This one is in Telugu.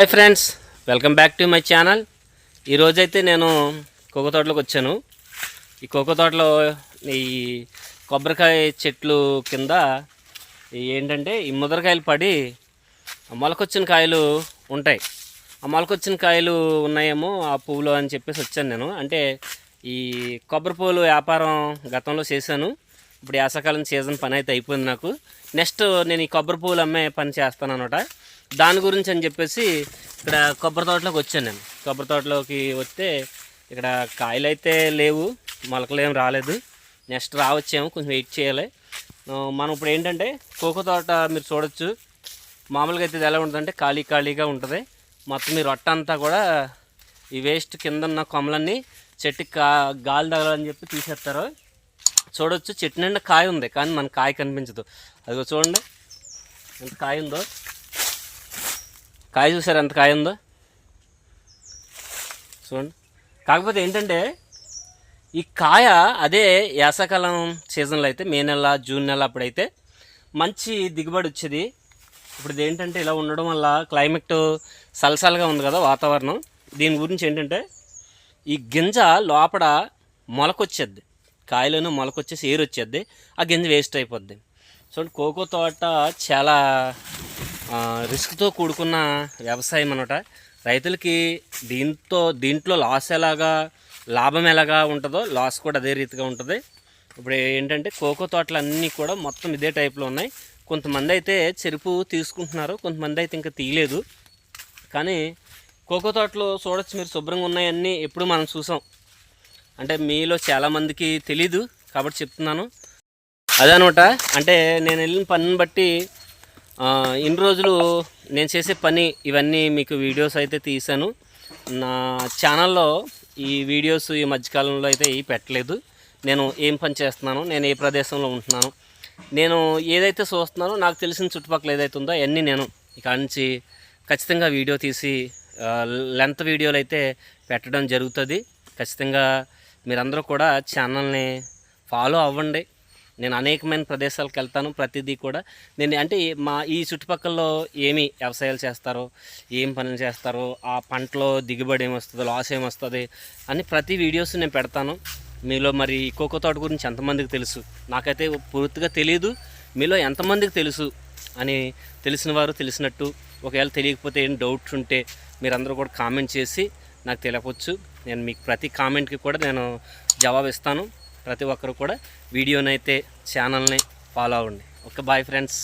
Hi friends welcome back to my channel. ఈరోజైతే నేను కోకో తోటలోకి వచ్చాను. ఈ కోకో తోటలో ఈ కొబ్బరికాయ చెట్లు కింద ఏంటంటే ఈ ముదరకాయలు పడి మొలకొచ్చిన కాయలు ఉంటాయి. ఆ మొలకొచ్చిన కాయలు ఉన్నాయేమో ఆ పువ్వులు అని చెప్పేసి వచ్చాను నేను. అంటే ఈ కొబ్బరి పువ్వులు వ్యాపారం గతంలో చేశాను. ఇప్పుడు వేసవకాలం సీజన్ పని అయితే అయిపోయింది నాకు. నెక్స్ట్ నేను ఈ కొబ్బరి పువ్వులు అమ్మే పని చేస్తాను అనమాట దాని గురించి అని చెప్పేసి ఇక్కడ కొబ్బరి తోటలోకి వచ్చాను నేను. కొబ్బరి తోటలోకి వస్తే ఇక్కడ కాయలు అయితే లేవు మొలకలు ఏం రాలేదు. నెక్స్ట్ రావచ్చేమో కొంచెం వెయిట్ చేయాలి. మనం ఇప్పుడు ఏంటంటే కోకో తోట మీరు చూడొచ్చు. మామూలుగా అయితే ఇది ఎలా ఉంటుందంటే ఖాళీ ఖాళీగా ఉంటుంది. మొత్తం మీ రొట్ట అంతా కూడా ఈ వేస్ట్ కింద ఉన్న కొమ్మలన్నీ చెట్టుకి కా గాలి తగలని చెప్పి తీసేస్తారు. చూడొచ్చు. చెట్టు నిండా కాయ ఉంది కానీ మన కాయ కనిపించదు. అదిగో చూడండి. ఎంత కాయ ఉందో. కాయ చూసారు? ఎంత కాయ ఉందో? చూడండి. కాకపోతే ఏంటంటే ఈ కాయ అదే వేసవకాలం సీజన్లో అయితే మే నెల జూన్ నెల అప్పుడైతే మంచి దిగుబడి వచ్చేది. ఇప్పుడు ఏంటంటే ఇలా ఉండడం వల్ల క్లైమేట్ సలసలగా ఉంది కదా వాతావరణం. దీని గురించి ఏంటంటే ఈ గింజ లోపల మొలకొచ్చేది. కాయలను మొలకొచ్చేసి ఏరు వచ్చేద్ది ఆ గింజ వేస్ట్ అయిపోద్ది. చూడండి కోకో తోట చాలా రిస్క్తో కూడుకున్న వ్యవసాయం అనమాట రైతులకి దీంతో దీంట్లో లాస్ ఎలాగా లాభం ఎలాగా ఉంటుందో లాస్ కూడా అదే రీతిగా ఉంటుంది. ఇప్పుడు ఏంటంటే కోకో తోటలు అన్నీ కూడా మొత్తం ఇదే టైప్లో ఉన్నాయి. కొంతమంది అయితే చెరుపు తీసుకుంటున్నారు కొంతమంది అయితే ఇంకా తీయలేదు. కానీ కోకో తోటలు చూడొచ్చు మీరు శుభ్రంగా ఉన్నాయన్నీ ఎప్పుడు మనం చూసాం. అంటే మీలో చాలామందికి తెలీదు కాబట్టి చెప్తున్నాను. అదనమాట అంటే నేను వెళ్ళిన పనిని బట్టి ఇన్ని రోజులు నేను చేసే పని ఇవన్నీ మీకు వీడియోస్ అయితే తీశాను. నా ఛానల్లో ఈ వీడియోస్ ఈ మధ్యకాలంలో అయితే ఈ పెట్టలేదు. నేను ఏం పని చేస్తున్నాను నేను ఏ ప్రదేశంలో ఉంటున్నాను నేను ఏదైతే చూస్తున్నానో నాకు తెలిసిన చుట్టుపక్కల ఏదైతే ఉందో అవన్నీ నేను ఇక నుంచి ఖచ్చితంగా వీడియో తీసి లెంత్ వీడియోలు అయితే పెట్టడం జరుగుతుంది. ఖచ్చితంగా మీరందరూ కూడా ఛానల్ని ఫాలో అవ్వండి. నేను అనేకమైన ప్రదేశాలకు వెళ్తాను ప్రతిదీ కూడా. నేను అంటే మా ఈ చుట్టుపక్కల ఏమి వ్యవసాయాలు చేస్తారో ఏం పనులు చేస్తారో ఆ పంటలో దిగుబడి ఏమొస్తుంది లాస్ ఏమొస్తుంది అని ప్రతి వీడియోస్ నేను పెడతాను. మీలో మరి ఈ కోకో తోట గురించి ఎంతమందికి తెలుసు? నాకైతే పూర్తిగా తెలియదు మీలో ఎంతమందికి తెలుసు అని తెలిసిన వారు తెలిసినట్టు. ఒకవేళ తెలియకపోతే ఏం డౌట్స్ ఉంటే మీరందరూ కూడా కామెంట్ చేసి నాకు తెలియవచ్చు నేను మీకు ప్రతి కామెంట్కి కూడా నేను జవాబు ఇస్తాను. ప్రతి ఒక్కరు కూడా వీడియోనైతే ఛానల్ని ఫాలో అవ్వండి. Okay bye friends.